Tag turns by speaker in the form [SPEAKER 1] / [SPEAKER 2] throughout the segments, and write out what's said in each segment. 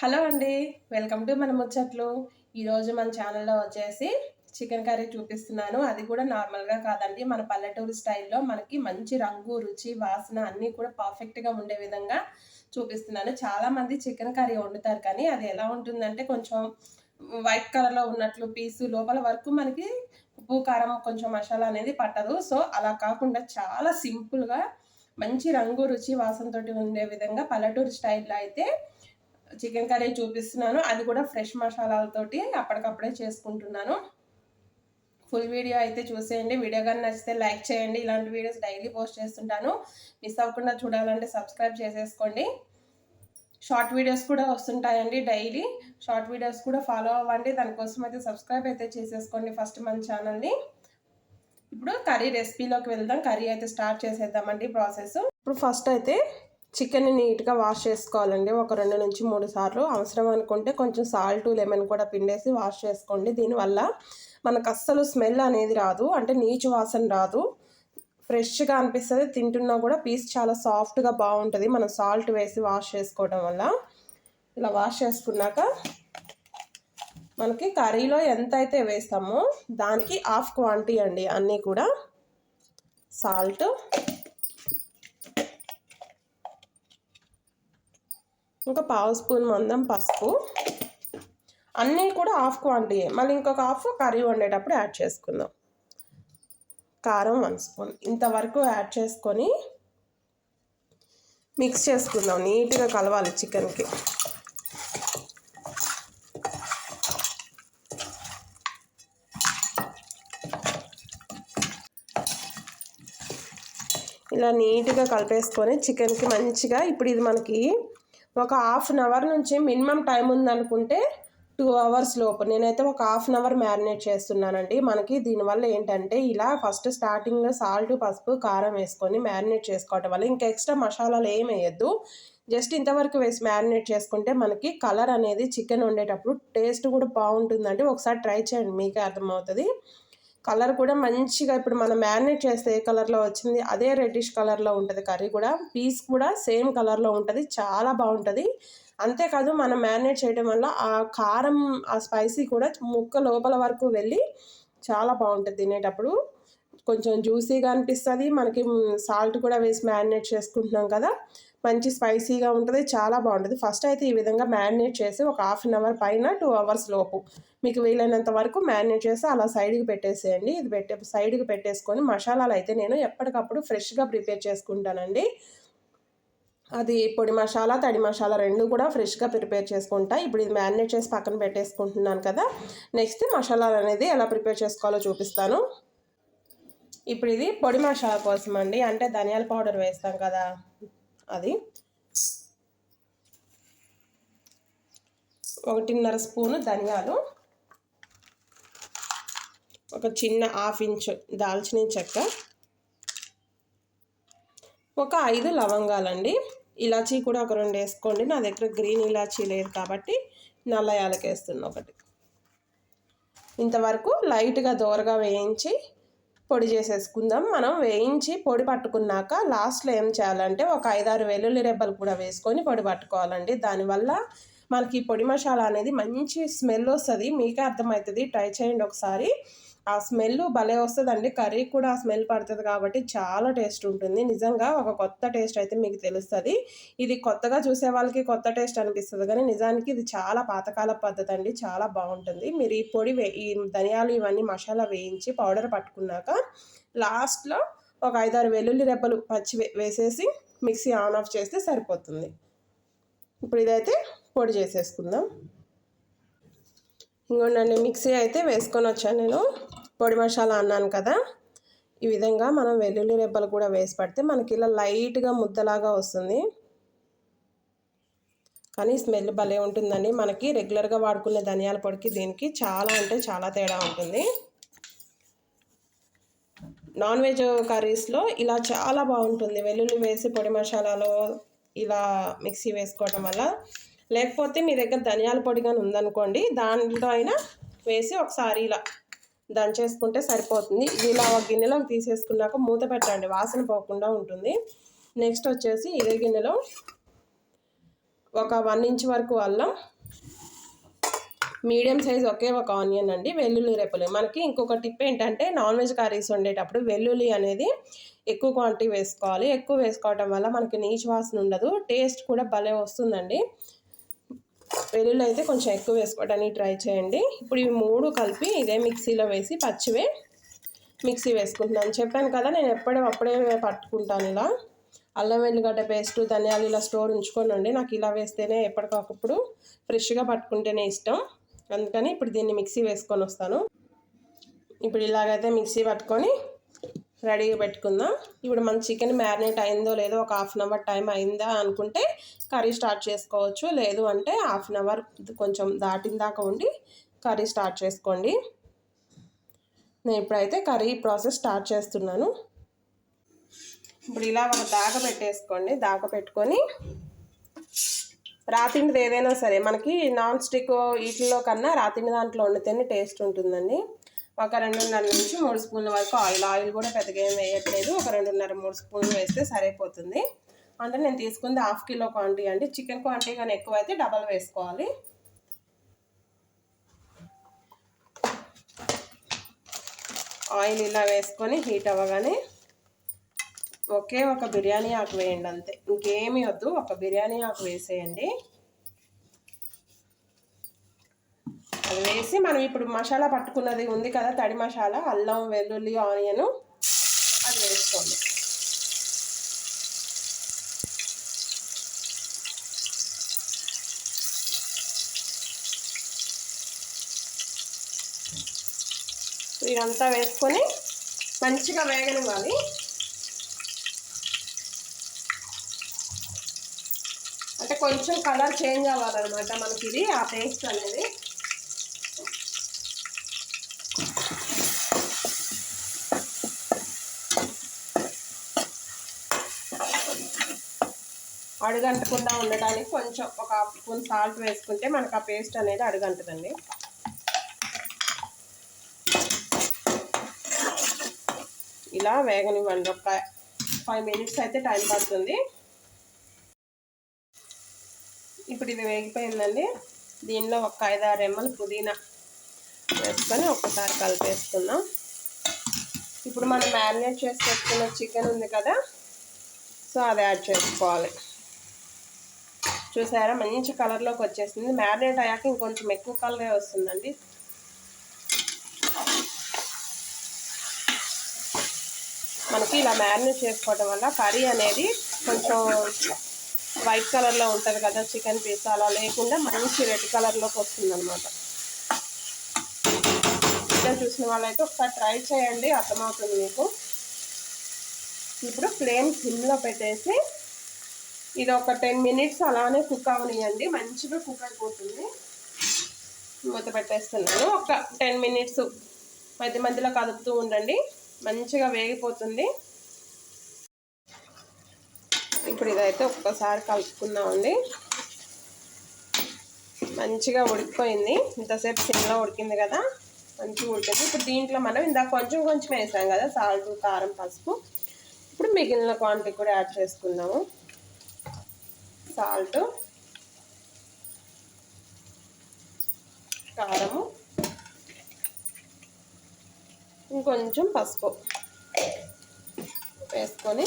[SPEAKER 1] Hello అండి welcome to మన ముచ్చట్లు. ఈరోజు మన ఛానల్లో వచ్చేసి చికెన్ కర్రీ చూపిస్తున్నాను. అది కూడా నార్మల్గా కాదండి మన పల్లెటూరు స్టైల్లో మనకి మంచి రంగు రుచి వాసన అన్నీ కూడా పర్ఫెక్ట్గా ఉండే విధంగా చూపిస్తున్నాను. చాలామంది చికెన్ కర్రీ వండుతారు కానీ అది ఎలా ఉంటుందంటే కొంచెం వైట్ కలర్లో ఉన్నట్లు పీసు లోపల వరకు మనకి ఉప్పు కారం కొంచెం మసాలా అనేది పట్టదు. సో అలా కాకుండా చాలా సింపుల్గా మంచి రంగు రుచి వాసనతోటి ఉండే విధంగా పల్లెటూరు స్టైల్లో అయితే చికెన్ కర్రీ చూపిస్తున్నాను. అది కూడా ఫ్రెష్ మసాలాలతోటి అప్పటికప్పుడే చేసుకుంటున్నాను. ఫుల్ వీడియో అయితే చూసేయండి. వీడియో కానీ నచ్చితే లైక్ చేయండి. ఇలాంటి వీడియోస్ డైలీ పోస్ట్ చేస్తుంటాను. మిస్ అవ్వకుండా చూడాలంటే సబ్స్క్రైబ్ చేసేసుకోండి. షార్ట్ వీడియోస్ కూడా వస్తుంటాయండి డైలీ. షార్ట్ వీడియోస్ కూడా ఫాలో అవ్వండి. దానికోసం అయితే సబ్స్క్రైబ్ అయితే చేసేసుకోండి ఫస్ట్ మన ఛానల్ని. ఇప్పుడు కర్రీ రెసిపీలోకి వెళ్దాం. కర్రీ అయితే స్టార్ట్ చేసేద్దామండి ప్రాసెస్. ఇప్పుడు ఫస్ట్ అయితే చికెన్ని నీట్గా వాష్ చేసుకోవాలండి. ఒక రెండు నుంచి మూడు సార్లు. అవసరం అనుకుంటే కొంచెం సాల్ట్ లెమన్ కూడా పిండేసి వాష్ చేసుకోండి. దీనివల్ల మనకు అస్సలు స్మెల్ అనేది రాదు. అంటే నీచు వాసన రాదు. ఫ్రెష్గా అనిపిస్తుంది. తింటున్నా కూడా పీస్ చాలా సాఫ్ట్గా బాగుంటుంది. మనం సాల్ట్ వేసి వాష్ చేసుకోవడం వల్ల. ఇలా వాష్ చేసుకున్నాక మనకి కర్రీలో ఎంత అయితే వేస్తామో దానికి హాఫ్ క్వాంటిటీ అండి. అన్నీ కూడా. సాల్ట్ ఇంకా పావు స్పూన్ మందం పసుపు. అన్నీ కూడా హాఫ్ క్వాంటిటీ. మళ్ళీ ఇంకొక హాఫ్ కర్రీ వండేటప్పుడు యాడ్ చేసుకుందాం. కారం వన్ స్పూన్. ఇంతవరకు యాడ్ చేసుకొని మిక్స్ చేసుకుందాం. నీట్గా కలవాలి చికెన్కి. ఇలా నీట్గా కలిపేసుకొని చికెన్కి మంచిగా ఇప్పుడు ఇది మనకి ఒక హాఫ్ అన్ అవర్ నుంచి మినిమం టైం ఉందనుకుంటే టూ అవర్స్ లోపు. నేనైతే ఒక హాఫ్ అన్ అవర్ మ్యారినేట్ చేస్తున్నానండి. మనకి దీనివల్ల ఏంటంటే ఇలా ఫస్ట్ స్టార్టింగ్లో సాల్ట్ పసుపు కారం వేసుకొని మ్యారినేట్ చేసుకోవటం వల్ల ఇంకా ఎక్స్ట్రా మసాలాలు ఏం వేయద్దు. జస్ట్ ఇంతవరకు వేసి మ్యారినేట్ చేసుకుంటే మనకి కలర్ అనేది చికెన్ వండేటప్పుడు టేస్ట్ కూడా బాగుంటుందండి. ఒకసారి ట్రై చేయండి మీకే అర్థమవుతుంది. కలర్ కూడా మంచిగా ఇప్పుడు మనం మ్యారినేట్ చేస్తే ఏ కలర్లో వచ్చింది అదే రెడ్డిష్ కలర్లో ఉంటుంది. కర్రీ కూడా పీస్ కూడా సేమ్ కలర్లో ఉంటుంది చాలా బాగుంటుంది. అంతేకాదు మనం మ్యారినేట్ చేయడం వల్ల ఆ కారం ఆ స్పైసీ కూడా ముక్క లోపల వరకు వెళ్ళి చాలా బాగుంటుంది తినేటప్పుడు. కొంచెం జ్యూసీగా అనిపిస్తుంది. మనకి సాల్ట్ కూడా వేసి మ్యారినేట్ చేసుకుంటున్నాం కదా. మంచి స్పైసీగా ఉంటుంది చాలా బాగుంటుంది. ఫస్ట్ అయితే ఈ విధంగా మ్యారినేట్ చేసి ఒక హాఫ్ అన్ అవర్ పైన టూ అవర్స్ లోపు మీకు వీలైనంత వరకు మ్యారినేట్ చేసి అలా సైడ్కి పెట్టేసేయండి. ఇది పెట్టే సైడ్కి పెట్టేసుకొని మసాలాలు అయితే నేను ఎప్పటికప్పుడు ఫ్రెష్గా ప్రిపేర్ చేసుకుంటానండి. అది పొడి మసాలా తడి మసాలా రెండు కూడా ఫ్రెష్గా ప్రిపేర్ చేసుకుంటా. ఇప్పుడు ఇది మ్యారినేట్ చేసి పక్కన పెట్టేసుకుంటున్నాను కదా. నెక్స్ట్ మసాలాలు అనేది ఎలా ప్రిపేర్ చేసుకోవాలో చూపిస్తాను. ఇప్పుడు ఇది పొడి మసాలా కోసం అండి అంటే ధనియాల పౌడర్ వేస్తాం కదా. అది. ఒకటిన్నర స్పూను ధనియాలు. ఒక చిన్న హాఫ్ ఇంచ్ దాల్చిన చెక్క. ఒక ఐదు లవంగాలండి. ఇలాచీ కూడా ఒక రెండు వేసుకోండి. నా దగ్గర గ్రీన్ ఇలాచీ లేదు కాబట్టి నల్ల యాలకేస్తుంది ఒకటి. ఇంతవరకు లైట్గా దోరగా వేయించి పొడి చేసేసుకుందాం. మనం వేయించి పొడి పట్టుకున్నాక లాస్ట్లో ఏం చేయాలంటే ఒక ఐదారు వెల్లుల్లి రెబ్బలు కూడా వేసుకొని పొడి పట్టుకోవాలండి. దానివల్ల మనకి పొడి మసాలా అనేది మంచి స్మెల్ వస్తుంది. మీకే అర్థమవుతుంది. ట్రై చేయండి ఒకసారి. ఆ స్మెల్ భలే వస్తుందండి. కర్రీ కూడా ఆ స్మెల్ పడుతుంది కాబట్టి చాలా టేస్ట్ ఉంటుంది. నిజంగా ఒక కొత్త టేస్ట్ అయితే మీకు తెలుస్తుంది. ఇది కొత్తగా చూసే వాళ్ళకి కొత్త టేస్ట్ అనిపిస్తుంది. కానీ నిజానికి ఇది చాలా పాతకాల పద్ధతి అండి చాలా బాగుంటుంది. మీరు ఈ పొడి వే ఈ ధనియాలు ఇవన్నీ మసాలా వేయించి పౌడర్ పట్టుకున్నాక లాస్ట్లో ఒక ఐదారు వెల్లుల్లి రెబ్బలు పచ్చి వేసేసి మిక్సీ ఆన్ ఆఫ్ చేస్తే సరిపోతుంది. ఇప్పుడు ఇదైతే పొడి చేసేసుకుందాం. ఇంకోండి మిక్సీ అయితే వేసుకొని వచ్చాను నేను. పొడి మసాలా అన్నాను కదా ఈ విధంగా మనం వెల్లుల్లి రెబ్బలు కూడా వేసి పడితే మనకి ఇలా లైట్గా ముద్దలాగా వస్తుంది. కానీ స్మెల్ భలే ఉంటుందండి. మనకి రెగ్యులర్గా వాడుకునే ధనియాల పొడికి దీనికి చాలా అంటే చాలా తేడా ఉంటుంది. నాన్ వెజ్ కర్రీస్లో ఇలా చాలా బాగుంటుంది. వెల్లుల్లి వేసి పొడి మసాలాలో ఇలా మిక్సీ వేసుకోవడం వల్ల. లేకపోతే మీ దగ్గర ధనియాల పొడి కానీ ఉందనుకోండి దాంట్లో అయినా వేసి ఒకసారి ఇలా దంచేసుకుంటే సరిపోతుంది. ఇలా ఒక గిన్నెలో తీసేసుకున్నాక మూత పెట్టండి. వాసన పోకుండా ఉంటుంది. నెక్స్ట్ వచ్చేసి ఇదే గిన్నెలో ఒక వన్ ఇంచ్ వరకు అల్లం మీడియం సైజ్ ఒకే ఒక ఆనియన్ అండి వెల్లుల్లి రెప్పలు మనకి ఇంకొక టిప్ ఏంటంటే నాన్ వెజ్ కర్రీస్ వండేటప్పుడు వెల్లుల్లి అనేది ఎక్కువ క్వాంటిటీ వేసుకోవాలి. ఎక్కువ వేసుకోవటం వల్ల మనకి నీచు వాసన ఉండదు. టేస్ట్ కూడా భలే వస్తుందండి. వెల్లుల్లి అయితే కొంచెం ఎక్కువ వేసుకోవడానికి ట్రై చేయండి. ఇప్పుడు ఇవి మూడు కలిపి ఇదే మిక్సీలో వేసి పచ్చివే మిక్సీ వేసుకుంటున్నాను. చెప్పాను కదా నేను ఎప్పుడే అప్పుడే పట్టుకుంటాను ఇలా. అల్లం వెల్లిగడ్డ పేస్ట్ ధనియాలు ఇలా స్టోర్ ఉంచుకోనండి నాకు ఇలా వేస్తేనే ఎప్పటికప్పుడు ఫ్రెష్గా పట్టుకుంటేనే ఇష్టం. అందుకని ఇప్పుడు దీన్ని మిక్సీ వేసుకొని వస్తాను. ఇప్పుడు ఇలాగైతే మిక్సీ పట్టుకొని రెడీగా పెట్టుకుందాం. ఇప్పుడు మన చికెన్ మ్యారినేట్ అయిందో లేదో ఒక హాఫ్ అన్ అవర్ టైం అయిందా అనుకుంటే కర్రీ స్టార్ట్ చేసుకోవచ్చు. లేదు అంటే హాఫ్ అన్ అవర్ కొంచెం దాటిన దాకా ఉండి కర్రీ స్టార్ట్ చేసుకోండి. నేను ఇప్పుడైతే కర్రీ ప్రాసెస్ స్టార్ట్ చేస్తున్నాను. ఇప్పుడు ఇలా ఒక దాక పెట్టేసుకోండి. దాక పెట్టుకొని రాతిండిది ఏదైనా సరే మనకి నాన్ స్టిక్ వీటిలో కన్నా రాతిండి దాంట్లో వండితేనే టేస్ట్ ఉంటుందండి. ఒక రెండున్నర నుంచి మూడు స్పూన్ల వరకు ఆయిల్. ఆయిల్ కూడా పెద్దగా ఏం వేయట్లేదు. ఒక రెండున్నర మూడు స్పూన్లు వేస్తే సరిపోతుంది. అంటే నేను తీసుకుంది హాఫ్ కిలో క్వాంటిటీ అండి. చికెన్ క్వాంటిటీ కానీ ఎక్కువ అయితే డబల్ వేసుకోవాలి. ఆయిల్ ఇలా వేసుకొని హీట్ అవ్వగానే ఒకే ఒక బిర్యానీ ఆకు వేయండి అంతే. ఇంకేమీ వద్దు. ఒక బిర్యానీ ఆకు వేసేయండి. అది వేసి మనం ఇప్పుడు మసాలా పట్టుకున్నది ఉంది కదా తడి మసాలా అల్లం వెల్లుల్లి ఆనియన్ అది వేసుకోండి. ఇదంతా వేసుకొని మంచిగా వేగనివ్వాలి. అంటే కొంచెం కలర్ చేంజ్ అవ్వాలన్నమాట మనకి ఇది ఆ పేస్ట్ అనేది. అడుగంటకుండా ఉండడానికి కొంచెం ఒక హాఫ్ స్పూన్ సాల్ట్ వేసుకుంటే మనకు ఆ పేస్ట్ అనేది అడుగంటదండి. ఇలా వేగనివ్వండి. ఒక ఫైవ్ మినిట్స్ అయితే టైం పడుతుంది. ఇప్పుడు ఇది వేగిపోయిందండి. దీనిలో ఒక ఐదారు ఎమ్మలు పుదీనా వేసుకొని ఒక్కసారి కలిపేసుకుందాం. ఇప్పుడు మనం మ్యారినేట్ చేసి పెట్టుకున్న చికెన్ ఉంది కదా సో అది యాడ్ చేసుకోవాలి. చూసారా? మంచి కలర్లోకి వచ్చేసింది. మ్యారినేట్ అయ్యాక ఇంకొంచెం ఎక్కువ కలరే వస్తుందండి. మనకి ఇలా మ్యారినేట్ చేసుకోవడం వల్ల కర్రీ అనేది కొంచెం వైట్ కలర్లో ఉంటుంది కదా చికెన్ పీస్ అలా లేకుండా మంచి రెడ్ కలర్లోకి వస్తుంది అనమాట చూసిన వాళ్ళైతే ఒకసారి ట్రై చేయండి అర్థమవుతుంది మీకు. ఇప్పుడు ఫ్లేమ్ సిమ్లో పెట్టేసి ఇది ఒక టెన్ మినిట్స్ అలానే కుక్ అవనియండి. మంచిగా కుక్ అయిపోతుంది. మూత పెట్టేస్తున్నాను. ఒక టెన్ మినిట్స్ మధ్య మధ్యలో కదుపుతూ ఉండండి. మంచిగా వేగిపోతుంది. ఇప్పుడు ఇదైతే ఒక్కసారి కలుపుకుందామండి. మంచిగా ఉడికిపోయింది. ఇంతసేపు సిమ్లో ఉడికింది కదా. మంచిగా ఉడికింది. ఇప్పుడు దీంట్లో మనం ఇందాక కొంచెం కొంచెం వేసాం కదా. సాల్ట్ కారం పసుపు. ఇప్పుడు మిగిలిన క్వాంటిటీ కూడా యాడ్ చేసుకుందాము. సాల్ట్ కారము ఇంకొంచెం పసుపు వేసుకొని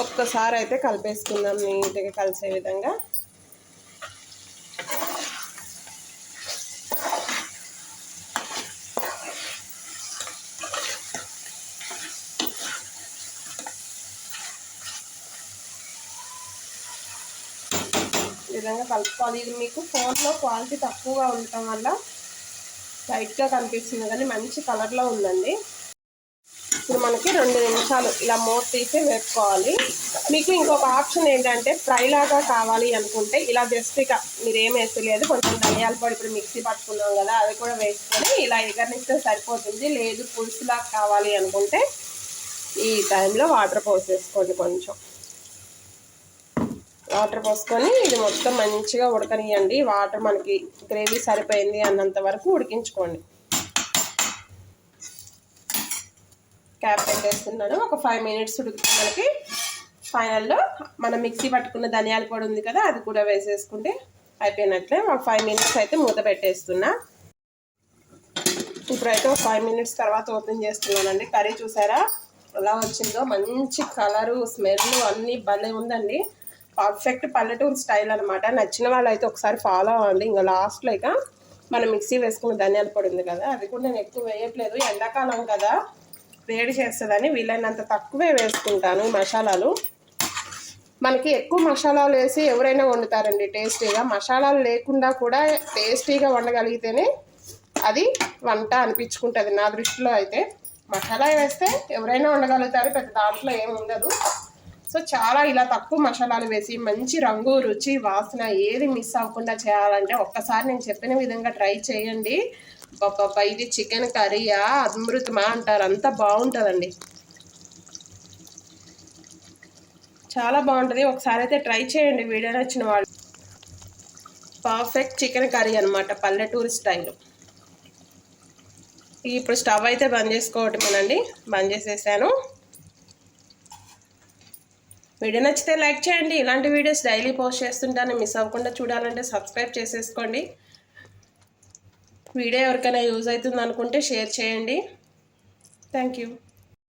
[SPEAKER 1] ఒక్కసారి అయితే కలిపేసుకుందాం నీట్గా కలిసే విధంగా విధంగా కలుపుకోవాలి ఇది మీకు ఫోన్లో క్వాలిటీ తక్కువగా ఉండటం వల్ల లైట్గా కనిపిస్తుంది కానీ మంచి కలర్లో ఉందండి. ఇప్పుడు మనకి రెండు నిమిషాలు ఇలా మూత తీసి వేపుకోవాలి. మీకు ఇంకొక ఆప్షన్ ఏంటంటే ఫ్రై లాగా కావాలి అనుకుంటే ఇలా జస్ట్ ఇక మీరేం వేసలేదు కొంచెం ధనియాల పొడి ఇప్పుడు మిక్సీ పట్టుకున్నాం కదా అది కూడా వేసుకొని ఇలా ఎగరనిస్తే సరిపోతుంది. లేదు పులుసులాగా కావాలి అనుకుంటే ఈ టైంలో వాటర్ పోసేసుకోండి కొంచెం. వాటర్ పోసుకొని ఇది మొత్తం మంచిగా ఉడకనియండి. వాటర్ మనకి గ్రేవీ సరిపోయింది అన్నంత వరకు ఉడికించుకోండి. క్యాప్ పెట్టేస్తున్నాను. ఒక ఫైవ్ మినిట్స్ ఉడికితే మనకి ఫైనల్లో మనం మిక్సీ పట్టుకున్న ధనియాల పొడి ఉంది కదా అది కూడా వేసేసుకుంటే అయిపోయినట్లే. ఒక ఫైవ్ మినిట్స్ అయితే మూత పెట్టేస్తున్నా. ఇప్పుడైతే ఒక ఫైవ్ మినిట్స్ తర్వాత ఓపెన్ చేస్తున్నానండి. కర్రీ చూసారా? ఎలా వచ్చిందో? మంచి కలరు స్మెల్ అన్నీ భలే ఉందండి. పర్ఫెక్ట్ పల్లెటూరు స్టైల్ అనమాట నచ్చిన వాళ్ళు అయితే ఒకసారి ఫాలో అవ్వండి. ఇంకా లాస్ట్లో ఇక మనం మిక్సీ వేసుకున్న ధనియాల పొడి ఉంది కదా అది కూడా నేను ఎక్కువ వేయట్లేదు. ఎండాకాలం కదా వేడి చేస్తుందని వీలైనంత తక్కువే వేసుకుంటాను మసాలాలు. మనకి ఎక్కువ మసాలాలు వేసి ఎవరైనా వండుతారండి టేస్టీగా. మసాలాలు లేకుండా కూడా టేస్టీగా వండగలిగితేనే అది వంట అనిపించుకుంటుంది నా దృష్టిలో అయితే. మసాలా వేస్తే ఎవరైనా వండగలుగుతారు పెద్ద దాంట్లో ఏమి ఉండదు. సో చాలా ఇలా తక్కువ మసాలాలు వేసి మంచి రంగు రుచి వాసన ఏది మిస్ అవ్వకుండా చేయాలంటే ఒక్కసారి నేను చెప్పిన విధంగా ట్రై చేయండి. ఇది చికెన్ కర్రీయా అమృతమా అంటారు. అంత బాగుంటుందండి. చాలా బాగుంటుంది. ఒకసారి అయితే ట్రై చేయండి. వీడియో నచ్చిన వాళ్ళు. పర్ఫెక్ట్ చికెన్ కర్రీ అనమాట పల్లెటూరు స్టైల్. ఇప్పుడు స్టవ్ అయితే బంద్ చేసుకోవటమేనండి. బంద్ చేసేసాను. వీడియో నచ్చితే లైక్ చేయండి. ఇలాంటి వీడియోస్ డైలీ పోస్ట్ చేస్తుంటాను. మిస్ అవ్వకుండా చూడాలంటే సబ్స్క్రైబ్ చేసేసుకోండి. వీడియో ఎవరికైనా యూజ్ అవుతుంది అనుకుంటే షేర్ చేయండి. Thank you.